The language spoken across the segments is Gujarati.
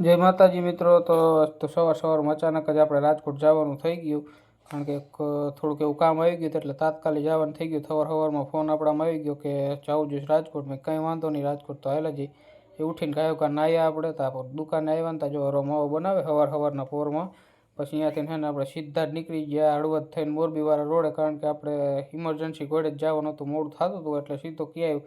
જય માતાજી મિત્રો, તો સવાર સવારમાં અચાનક જ આપણે રાજકોટ જવાનું થઈ ગયું. કારણ કે થોડુંક એવું કામ આવી ગયું એટલે તાત્કાલિક જવાનું થઈ ગયું. સવાર સવારમાં ફોન આપણામાં આવી ગયો કે જવું જોઈશ રાજકોટ. મેં કંઈ વાંધો નહીં, રાજકોટ તો હાલે જઈ એ ઉઠીને કાયો કા નાયા આપણે, તો દુકાને આવ્યા ને જો હરો માવો બનાવે સવાર સવારના પોરમાં. પછી અહીંયાથી છે ને આપણે સીધા જ નીકળી ગયા, હળવદ થઈને મોરબીવાળા રોડે. કારણ કે આપણે ઇમરજન્સી ઘોડે જ જવાનું હતું, મોડું થતું હતું એટલે સીધો ક્યાંય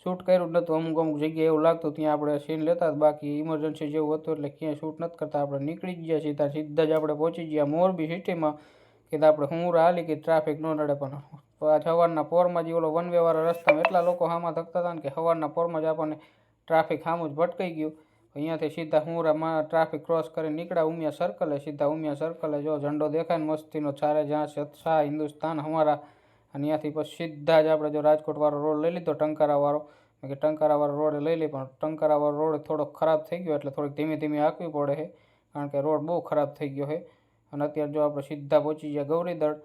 શૂટ કર્યું નહોતું. અમુક અમુક જગ્યાએ એવું લાગતું ત્યાં આપણે સીન લેતા બાકી ઇમરજન્સી જેવું હતું એટલે ક્યાંય શૂટ નથી કરતા. આપણે નીકળી જ ગયા સીધા સીધા જ આપણે પહોંચી ગયા. મોરબી સિટીમાં કીધા આપણે હું હાલી કે ટ્રાફિક ન નડે. પણ સવારના પોરમાં જે ઓલો વન વે રસ્તામાં એટલા લોકો હામાં થકતા હતા ને કે સવારના પોરમાં જ આપણને ટ્રાફિક સામું જ ભટકાઈ ગયું. અહીંયાથી સીધા હુંરામાં ટ્રાફિક ક્રોસ કરી નીકળ્યા. ઉમિયા સર્કલે સીધા ઉમિયા સર્કલે જો ઝંડો દેખાય ને મસ્તીનો ચારે જ્યાં શાહ હિન્દુસ્તાન અમારા અને ત્યાંથી પછી સીધા જ આપણે જો રાજકોટવાળો રોડ લઈ લીધો, ટંકારાવાળો. કે ટંકારાવાળો રોડ લઈ લઈ પણ ટંકારાવાળો રોડ થોડોક ખરાબ થઈ ગયો, એટલે થોડીક ધીમે ધીમે આપવી પડે છે કારણ કે રોડ બહુ ખરાબ થઈ ગયો છે અને અત્યારે જો આપણે સીધા પહોંચી ગયા ગૌરીદળ,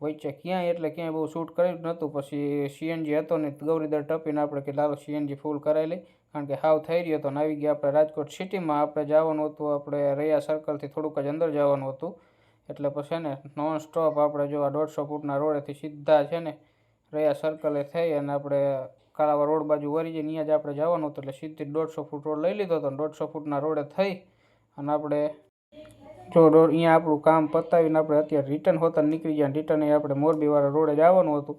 વચ્ચે ક્યાંય એટલે ક્યાંય બહુ શૂટ કર્યું નહોતું. પછી સીએનજી હતો ને, ગૌરીદળ ટપીને આપણે કે લાલો સીએનજી ફૂલ કરાવી લઈ. કારણ કે હાવ થઈ રહ્યો હતો, ને આવી ગયા આપણે રાજકોટ સિટીમાં આપણે જવાનું હતું, આપણે રૈયા સર્કલથી થોડુંક જ અંદર જવાનું હતું. એટલે પછી ને નોન સ્ટોપ આપણે જો આ દોઢસો ફૂટના રોડેથી સીધા છે ને રહ્યા સર્કલે થઈ અને આપણે કાળાવા રોડ બાજુ વળી જઈને અહીંયા જ આપણે જવાનું હતું એટલે સીધી દોઢસો ફૂટ રોડ લઈ લીધો હતો દોઢસો ફૂટના રોડે થઈ અને આપણે જો રોડ અહીંયા આપણું કામ પતાવીને આપણે અત્યારે રિટર્ન હોતા નીકળી ગયા રિટર્ન આપણે મોરબીવાળા રોડે જવાનું હતું.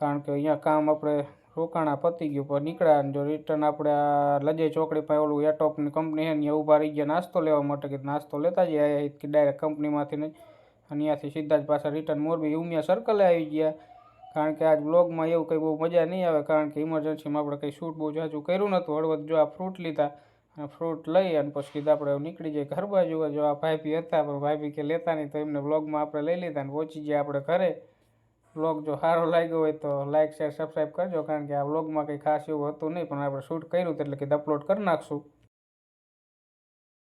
કારણ કે અહીંયા કામ આપણે રોકાણા પતી ગયું, પણ નીકળ્યા અને જો રિટર્ન આપણે આ લજે ચોકડી પાસે ઓલું એટોપની કંપની છે ને ઊભા રહી ગયા, નાસ્તો લેવા માટે કે નાસ્તો લેતા જ કે ડાયરેક્ટ કંપનીમાંથી નહીં અને ત્યાંથી સીધા જ પાછા રિટર્ન મોરબી. ઉમિયા સર્કલે આવી ગયા. કારણ કે આજ બ્લોગમાં એવું કંઈ બહુ મજા નહીં આવે, કારણ કે ઇમરજન્સીમાં આપણે કંઈ શૂટ બહુ જાજુ કર્યું નહોતું. હળવદ જો આ ફ્રૂટ લીધા અને ફ્રૂટ લઈ અને પછી કીધા આપણે નીકળી જાય ઘર બાજુ. જો આ ભાઈબી હતા, પણ ભાઈબી કે લેતા નહીં, તો એમને બ્લોગમાં આપણે લઈ લીધા અને પહોંચી ગયા આપણે ઘરે. બ્લોગ જો સારો લાગ્યો હોય તો લાઇક શેર સબસ્ક્રાઈબ કરજો, કારણ કે આ વ્લોગમાં કંઈ ખાસ એવું હતું નહીં, પણ આપણે શૂટ કર્યું એટલે કીધું અપલોડ કરી નાખશું.